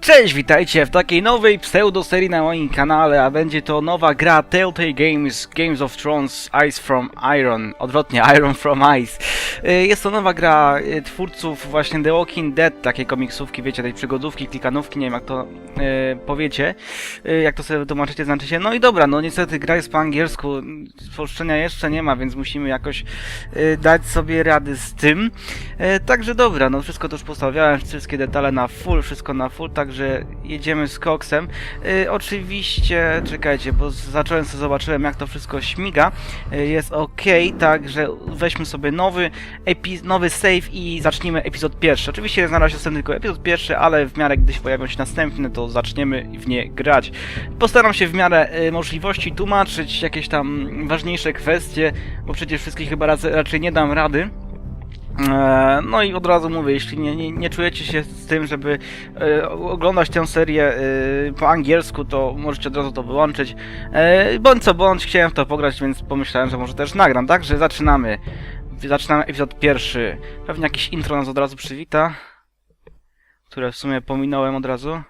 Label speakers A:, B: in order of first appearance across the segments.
A: Cześć, witajcie w takiej nowej pseudo-serii na moim kanale, a będzie to nowa gra Telltale Games, Games of Thrones, Ice from Iron, odwrotnie, Iron from Ice. Y, Jest to nowa gra y, twórców właśnie The Walking Dead, takiej komiksówki, wiecie, tej przygodówki, klikanówki, nie wiem jak to y, powiecie, y, jak to sobie wytłumaczycie, znaczy się, no i dobra, no niestety gra jest po angielsku, spolszczenia jeszcze nie ma, więc musimy jakoś y, dać sobie rady z tym. E, także dobra, no wszystko to już postawiałem, wszystkie detale na full, wszystko na full, także jedziemy z koksem. E, oczywiście, czekajcie, bo zacząłem sobie, zobaczyłem jak to wszystko śmiga. E, jest ok, także weźmy sobie nowy, nowy save i zacznijmy epizod pierwszy. Oczywiście na jest ten tylko epizod pierwszy, ale w miarę gdy się pojawią się następne, to zaczniemy w nie grać. Postaram się w miarę e, możliwości tłumaczyć jakieś tam ważniejsze kwestie, bo przecież wszystkich chyba rac- raczej nie dam rady. E, No i od razu mówię, jeśli nie, nie, nie czujecie się z tym, żeby e, oglądać tę serię e, po angielsku, to możecie od razu to wyłączyć. Bądź co bądź, chciałem w to pograć, więc pomyślałem, że może też nagram, także zaczynamy. Zaczynamy epizod pierwszy. Pewnie jakieś intro nas od razu przywita, które w sumie pominąłem od razu.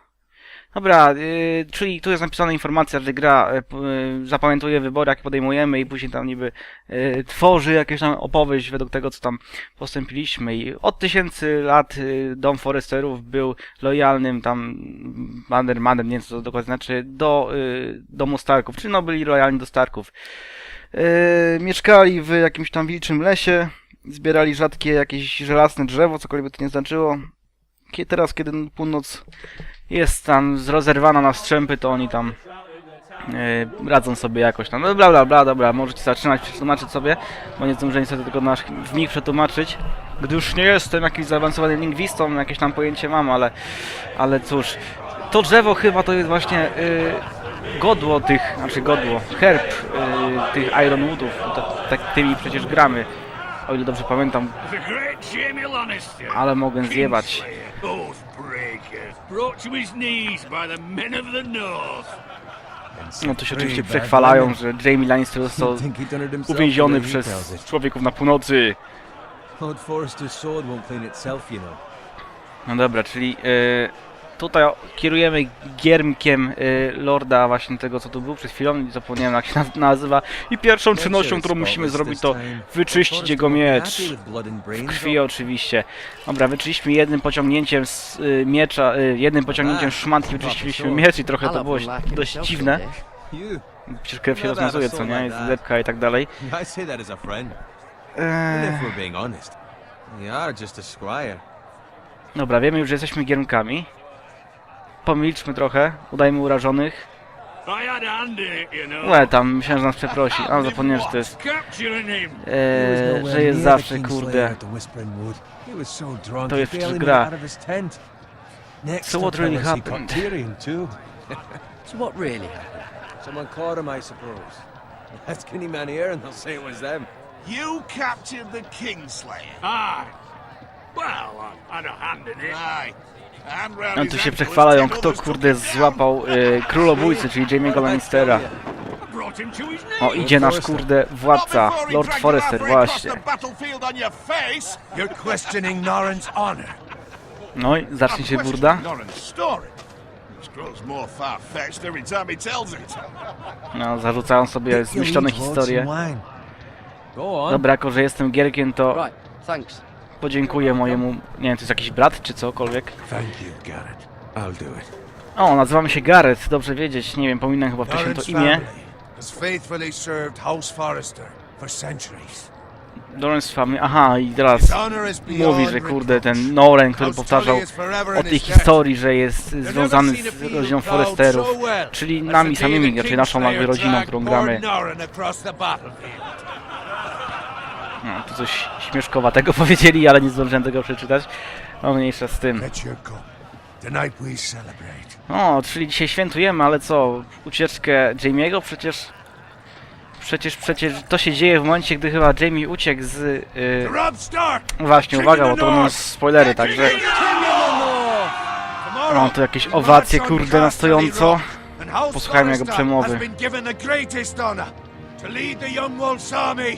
A: Dobra, y, czyli tu jest napisana informacja, że gra y, p- y, zapamiętuje wybory, jakie podejmujemy i później tam niby y, tworzy jakieś tam opowieść według tego, co tam postąpiliśmy. I od tysięcy lat y, dom Foresterów był lojalnym tam Bannermanem, nie wiem co to dokładnie znaczy, do y, domu Starków, czyli no byli lojalni do Starków. Y, mieszkali w jakimś tam wilczym lesie, zbierali rzadkie jakieś żelazne drzewo, cokolwiek by to nie znaczyło. Teraz, kiedy północ jest tam rozerwana na strzępy, to oni tam e, radzą sobie jakoś tam. No bla bla bla, dobra, możecie zaczynać przetłumaczyć sobie, bo nie zdążę niestety tego w mig przetłumaczyć, gdy już nie jestem jakimś zaawansowanym lingwistą, jakieś tam pojęcie mam, ale, ale cóż, to drzewo chyba to jest właśnie e, godło tych, znaczy godło, herb e, tych Ironwoodów, tak tymi przecież gramy, o ile dobrze pamiętam, ale mogę zjebać. No to się oczywiście przechwalają, że Jamie Lannister został uwięziony przez człowieków na północy. No dobra, czyli e, tutaj kierujemy giermkiem e, lorda właśnie tego, co tu był przed chwilą, zapomniałem jak się naz- nazywa. I pierwszą czynnością, którą musimy zrobić to wyczyścić jego miecz. W krwi oczywiście. Dobra, wyczyściliśmy jednym pociągnięciem z y, miecza, y, jednym pociągnięciem szmatki wyczyściliśmy miecz i trochę to było dość dziwne. Przecież krew się rozwiązuje, co nie? Jest lepka i tak dalej.
B: I say that as a friend. And
A: Eee,
B: if we're being honest, you are just a squire.
A: Dobra, wiemy już, że jesteśmy giermkami. Pomilczmy trochę, udajmy urażonych. Łe, tam myślałem, że nas przeprosi. A, zapomniałem, że to jest... Eee, że jest zawsze, kurde.
B: To
A: jest przecież gra. So what really happened?
C: So what really happened?
B: Someone caught him, I suppose. Ask any man here and they'll say it was them.
D: You captured the Kingslayer.
E: Aye. Well, I had a hand in it.
D: Aye. Round
A: No tu się przechwalają, kto kurde złapał e, królobójcy, czyli Jamie'ego Lannistera. O, idzie nasz kurde władca, Lord
D: across
A: właśnie.
D: on.
A: No i zacznie się burda. No, zarzucają sobie zniszczone historie.
B: On.
A: Dobra, jako że jestem gierkiem, to
C: Right, thanks.
A: Podziękuję mojemu, nie wiem, to jest jakiś brat czy cokolwiek.
B: Thank you, Garrett. I'll do it.
A: O, nazywamy się Gareth, dobrze wiedzieć, nie wiem, pominąłem chyba wcześniej to imię.
D: family has faithfully served House Forrester for centuries.
A: Lawrence Family, aha, i teraz
D: His honor is beyond
A: mówi, że kurde,
D: reproach.
A: ten Noren, który
D: House
A: powtarzał
D: Tully is forever
A: o tej
D: his debt.
A: historii, że jest związany z rodziną Foresterów, czyli nami samymi, czyli naszą jakby rodziną, którą gramy. No, tu coś śmieszkowatego powiedzieli, ale nie zdążyłem tego przeczytać. No mniejsza z tym. O, czyli dzisiaj świętujemy, ale co? Ucieczkę Jamie'ego? Przecież... Przecież, przecież to się dzieje w momencie, gdy chyba Jamie uciekł z... Yy... Właśnie, uwaga, bo to będą spoilery, także... Mam tu jakieś owacje, kurde, na stojąco. Posłuchajmy jego przemowy.
D: To lead the Young Wolf's army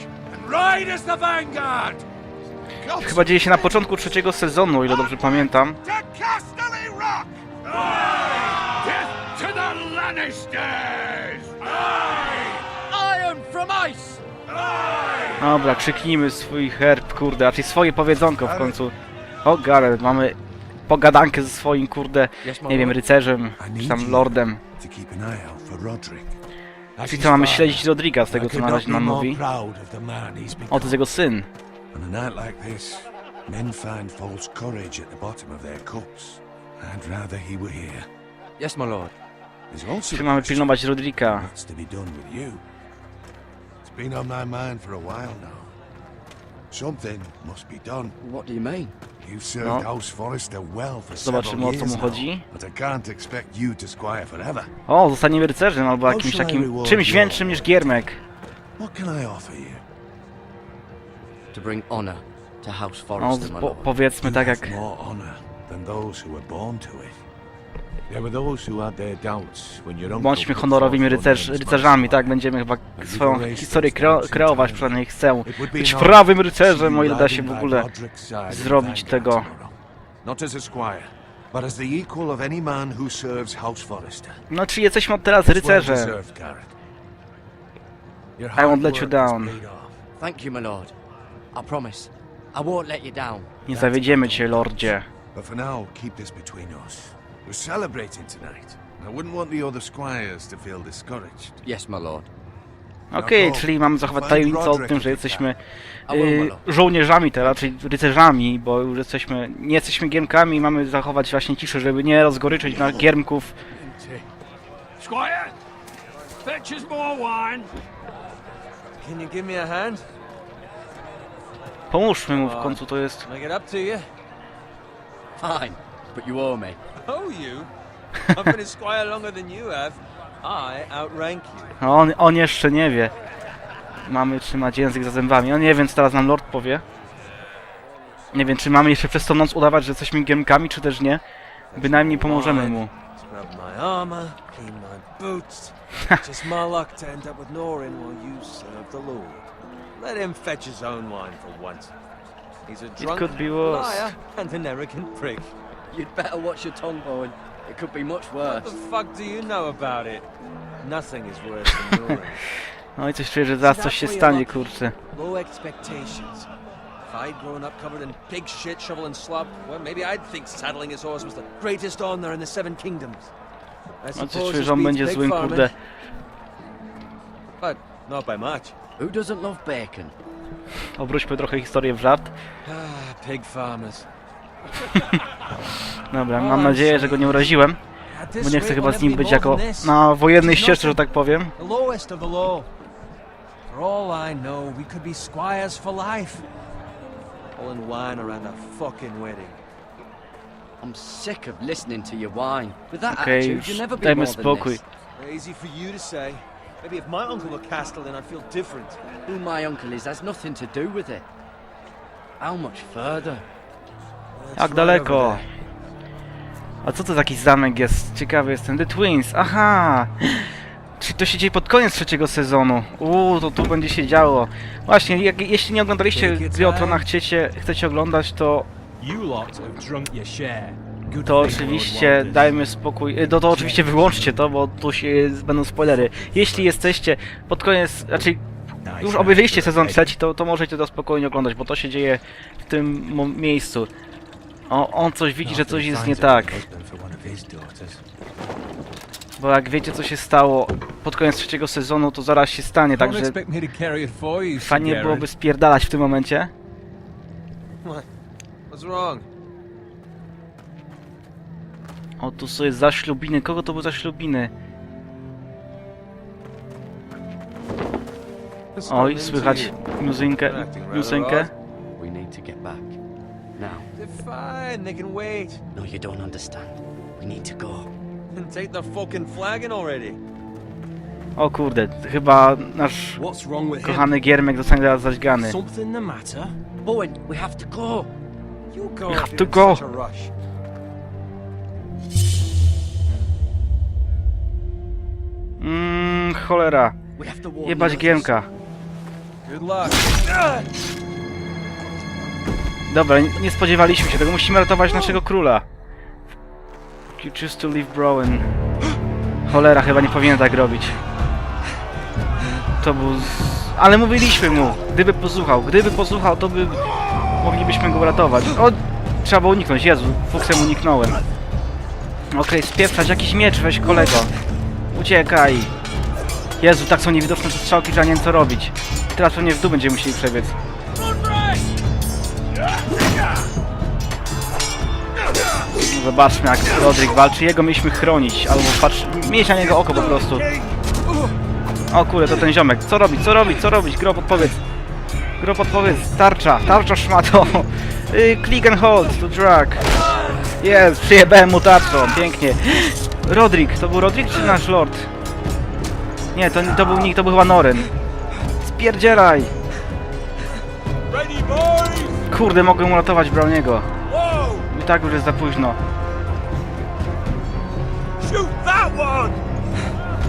D: and ride as the vanguard.
A: Chyba dzieje się na początku trzeciego sezonu, o ile dobrze pamiętam. Dobra, krzyknijmy swój herb, kurde, raczej swoje powiedzonko w końcu. O, Gareth, mamy pogadankę ze swoim, kurde, nie wiem, rycerzem,
D: I
A: czy tam lordem. Czyli co, mamy śledzić Rodriga z tego, co na razie nam mówi. O, to jest jego syn.
D: Men find false courage at the bottom of their cups. I'd rather he were here.
C: Yes, my lord.
D: There's also
A: Czy mamy pilnować Rodrika?
D: It's been on my mind for a while now. Something must be done.
C: What do you mean?
D: You've served
A: No.
D: House Forrester well for
A: Zobaczymy,
D: several
A: o co mu
D: years now,
A: chodzi.
D: but I can't expect you to squire forever.
A: O, zostaniemy rycerzem albo jakimś takim, czymś większym niż Giermek.
D: What can I offer you?
C: To bring honor to House
A: No,
C: Forrester, my
A: po,
C: lord.
A: powiedzmy
D: You
A: tak
D: have
A: jak...
D: more honor than those who were born to it.
A: Bądźmy honorowymi rycerz, rycerzami, tak? Będziemy chyba swoją historię kreo kreować, przynajmniej chcę. Być prawym rycerzem, o ile da się w ogóle zrobić tego. No, czy jesteśmy od teraz
D: It's well
A: rycerze?
D: deserved, Garrett. Your
A: I won't let you down.
C: Thank you, my lord. I promise. I won't let you down.
A: Nie zawiedziemy cię, lordzie.
D: But for now, keep this between us. We're celebrating tonight. I wouldn't want the other squires to feel discouraged.
C: Yes, my lord.
A: Okej, czyli mamy zachować tajemnicę o tym, że jesteśmy y, żołnierzami teraz, czyli rycerzami, bo już jesteśmy, nie jesteśmy giermkami, mamy zachować właśnie ciszę, żeby nie rozgoryczyć na giermków.
E: Squire, fetch us more wine.
B: Can you give me a hand?
A: Pomóżmy mu w końcu, to jest...
B: Can I get up to you?
C: Fine, but you owe me.
B: Oh, you? I've been a squire longer than you have. I outrank you.
A: On, on jeszcze nie wie. Mamy trzymać język za zębami. On nie wiem, co teraz nam lord powie. Nie wiem, czy mamy jeszcze przez tą noc udawać, że jesteśmy giermkami, czy też nie. Bynajmniej pomożemy mu.
B: Scrub my armor, clean my boots. Just my luck to end up with Norin while you serve the Lord. Let him fetch his own wine for once. He's a drunk
A: could be worse.
B: liar and an arrogant prick.
C: You'd better watch your tongue, Bowen. It could be much
B: What the
C: worse.
B: fuck do you know about it? Nothing is worse than Norin.
A: No i coś czuję, że zaraz coś się stanie, kurczę.
B: Low expectations. If I'd grown up covered in pig shit, shovel and slop, well, maybe I'd think saddling his horse was the greatest honor in the Seven Kingdoms. I
A: No
B: suppose
A: coś czuję,
B: this
A: że on
B: beats
A: będzie
B: pig
A: złym,
B: farming,
A: kurde.
B: But not by much.
C: Who doesn't love bacon?
A: Obróćmy trochę historię w żart.
B: Ah, pig farmers.
A: Dobra, mam nadzieję, że go nie uraziłem. Bo nie chcę chyba z nim być jako na wojennej ścieżce, że tak powiem.
B: The lowest of the low. For all I know, we could be squires for life. Pulling wine around a fucking wedding.
C: I'm sick of listening to your whine. With that
A: Okej,
C: attitude, you'll never be
A: dajmy
C: more than this.
B: Easy for you to say. Maybe if my uncle were Castellan, I'd feel different.
C: Who my uncle is has nothing to do with it. How much further?
A: Jak daleko? A co to za jakiś zamek jest? Ciekawy jestem. The Twins, aha! Czyli to się dzieje pod koniec trzeciego sezonu. Uuu, to tu będzie się działo. Właśnie, jak, jeśli nie oglądaliście gry o Trona, chcecie, chcecie oglądać, to, to oczywiście dajmy spokój. e, No to oczywiście wyłączcie to, bo tu się będą spoilery. Jeśli jesteście pod koniec, znaczy
F: Nice
A: już obejrzeliście sezon trzeci, to, to możecie to spokojnie oglądać, bo to się dzieje w tym miejscu. O, on coś widzi, że coś jest nie tak. Bo jak wiecie co się stało pod koniec trzeciego sezonu, to zaraz się stanie, także fajnie byłoby spierdalać w tym momencie. O, tu są jest za ślubiny. Kogo to był za ślubiny? Oj, słychać muzynkę, piosenkę.
B: Fine, they can wait.
C: No, you don't understand. We need to go.
B: And take the fucking flagon already.
A: O kurde, chyba nasz
F: What's wrong with him?
A: kochany Giermek zostanie zaraz zaćgany.
F: Something the matter?
C: Bowen, we have to go.
B: You go
A: We have to go.
B: such a rush.
A: Mmm, cholera.
C: We have to warn
A: Jebać
C: others.
B: Good luck.
A: Dobra, nie- spodziewaliśmy się tego. Musimy ratować naszego króla. You choose to leave Browen. Cholera, chyba nie powinien tak robić. To był... Z... Ale mówiliśmy mu, gdyby posłuchał, gdyby posłuchał, to by... Moglibyśmy go uratować. O! Trzeba było uniknąć, Jezu, fuksem uniknąłem. Okej, spieprzać, jakiś miecz weź kolego. Uciekaj. Jezu, tak są niewidoczne te strzałki, że nie wiem co robić. Teraz pewnie w dół będziemy musieli przebiec. Zobaczmy jak Rodrik walczy, jego mieliśmy chronić, albo patrz, mieć na niego oko po prostu. O kurde, to ten ziomek. Co robić, co robić, co robić? Gro, podpowiedz. Gro, podpowiedz. Tarcza, tarcza szmato. Y, click and hold to drag. Jest, przyjebałem mu tarczą, pięknie. Rodrik, to był Rodrik czy nasz lord? Nie, to, to był nikt, to był chyba Noren. Spierdzielaj! Kurde, mogłem uratować Browniego. I tak już jest za późno.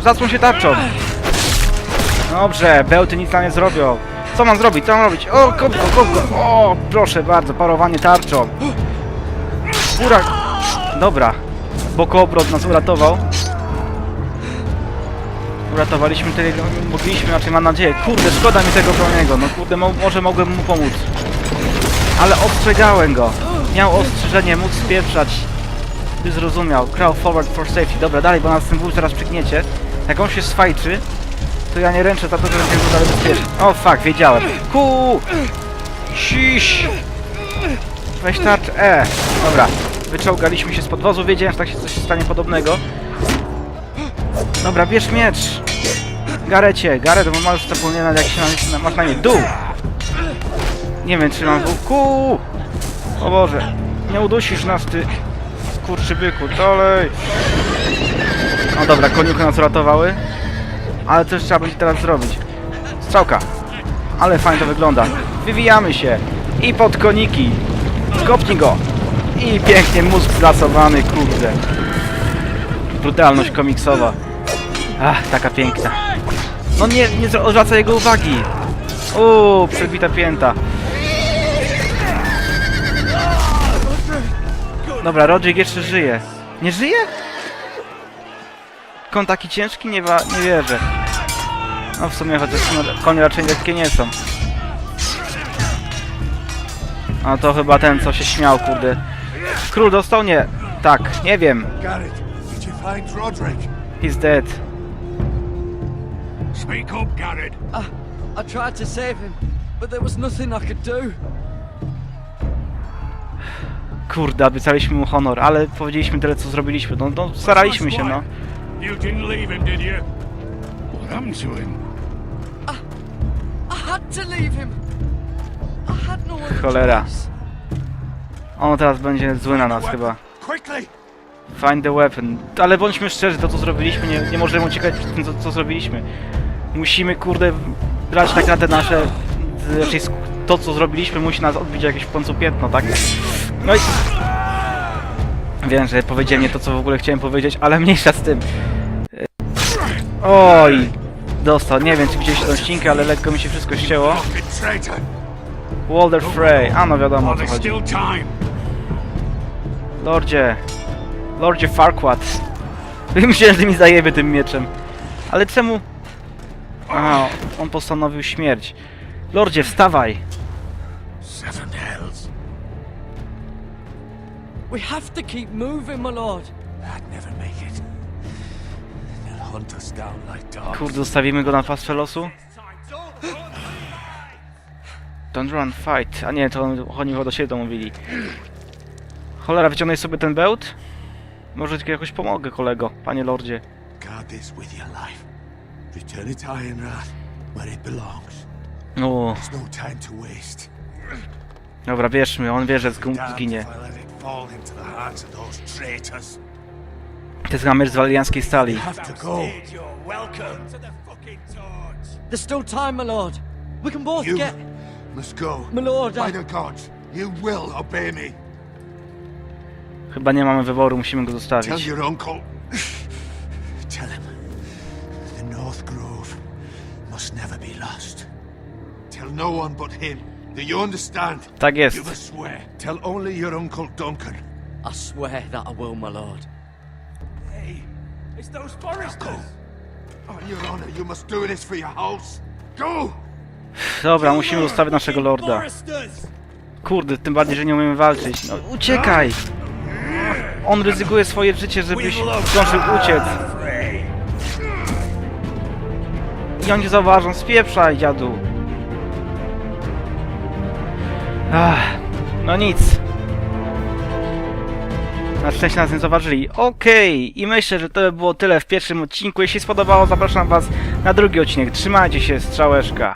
A: Zasłon się tarczą. Dobrze, bełty nic nam nie zrobią. Co mam zrobić? Co mam robić? O, kopko, kopko. O, proszę bardzo, parowanie tarczą. Góra. Dobra. Bokoobrót nas uratował. Uratowaliśmy tyle, ile mogliśmy, znaczy mam nadzieję. Kurde, szkoda mi tego broniego. No kurde, mo może mogłem mu pomóc. Ale ostrzegałem go. Miał ostrzeżenie, mógł spieprzać. By zrozumiał. Crawl forward for safety. Dobra, dalej, bo nas ten wóz zaraz przygniecie. Jak on się swajczy, to ja nie ręczę za to, że będzie dalej bezpiecznie. O fuck, wiedziałem. Ku! Siś! Weź tarcz E. Dobra, wyczołgaliśmy się z podwozu, wiedziałem, że tak się coś stanie podobnego. Dobra, bierz miecz. Garecie, Garet, bo masz zapomniane jak się na, masz na imię. Dół! Nie wiem, czy mam. Ku! O Boże, nie udusisz nas, ty skurczybyku, dalej! No dobra, koniuchy nas uratowały. Ale coś trzeba będzie teraz zrobić. Strzałka. Ale fajnie to wygląda. Wywijamy się. I pod koniki. Skopnij go. I pięknie mózg zlasowany, kurde. Brutalność komiksowa. Ach, taka piękna. No nie, nie odwraca jego uwagi. Uuu, przebita pięta. Dobra, Rodrik jeszcze żyje. Nie żyje? Kon taki ciężki? Nie, wa- nie wierzę. No w sumie chociaż no, konie raczej lekkie nie są. A to chyba ten, co się śmiał, kurde. Król dostał? Nie. Tak, nie wiem. He's dead.
E: Speak up, Garrett.
C: I, I tried to save him, but there was nothing I could do.
A: Kurde, obiecaliśmy mu honor, ale powiedzieliśmy tyle, co zrobiliśmy. No, no staraliśmy się, no.
E: You didn't leave him, did you? What happened to him?
C: I had to leave him. I had no other
A: Cholera.
C: choice.
A: On teraz będzie zły na nas chyba.
D: Quickly!
A: Find the weapon. Ale bądźmy szczerzy, to co zrobiliśmy, nie, nie możemy uciekać przed tym, co, co zrobiliśmy. Musimy, kurde, brać tak na te nasze... Raczej sk- to, co zrobiliśmy, musi nas odbić jakieś w końcu piętno, tak? No i... Wiem, że powiedziałem nie to, co w ogóle chciałem powiedzieć, ale mniejsza z tym. Oj! Dostał, nie wiem, czy widzieliście tą ścinkę, ale lekko mi się wszystko ścięło. Walder Frey, a no wiadomo o co chodzi. Lordzie. Lordzie Farquaad. Myślałem, że mi zajebie tym mieczem. Ale czemu... A, on postanowił śmierć. Lordzie, wstawaj!
C: We have to keep moving, my lord.
D: I'd never make it. They'll hunt us down like dogs.
A: Kurde, zostawimy go na pastwę losu? Don't run, fight. A nie, to on- oni chyba do siebie to mówili. Cholera, wyciągnij sobie ten bełt? Może tylko jakoś pomogę, kolego, panie lordzie.
D: Guard this with your life. Return it to Ironrath, where it belongs.
A: O,
D: There's no time to waste.
A: dobra, wierzmy, on wie, że zginie.
D: Fall into the hands of those traitors.
A: To jest chyba miecz z waliańskiej stali.
D: You have to go.
E: You're welcome to the fucking torch.
C: There's still time, my lord. We can both
D: You
C: get...
D: must go.
C: My lord,
D: By
C: I...
D: the gods, you will obey me.
A: Chyba nie mamy wyboru, musimy go
D: Tell
A: zostawić.
D: your uncle. Tell him the North Grove must never be lost. Tell no one but him. Do you understand?
A: Tak
D: Give
A: jest.
D: a swear. Tell only your uncle Duncan.
C: I swear that I will, my lord.
B: It's those foresters!
D: On your honor, you must do this for your house. Go!
A: Dobra, musimy ustawić naszego lorda.
B: Foresters!
A: Kurde, tym bardziej, że nie umiemy walczyć. No, uciekaj! On ryzykuje swoje życie, żebyś zdążył uciec. I oni zauważą, spieprzaj, dziadu. Ach, no nic. Na szczęście nas nie zauważyli. Okej, i myślę, że to by było tyle w pierwszym odcinku. Jeśli spodobało, zapraszam was na drugi odcinek. Trzymajcie się, strzałeczka.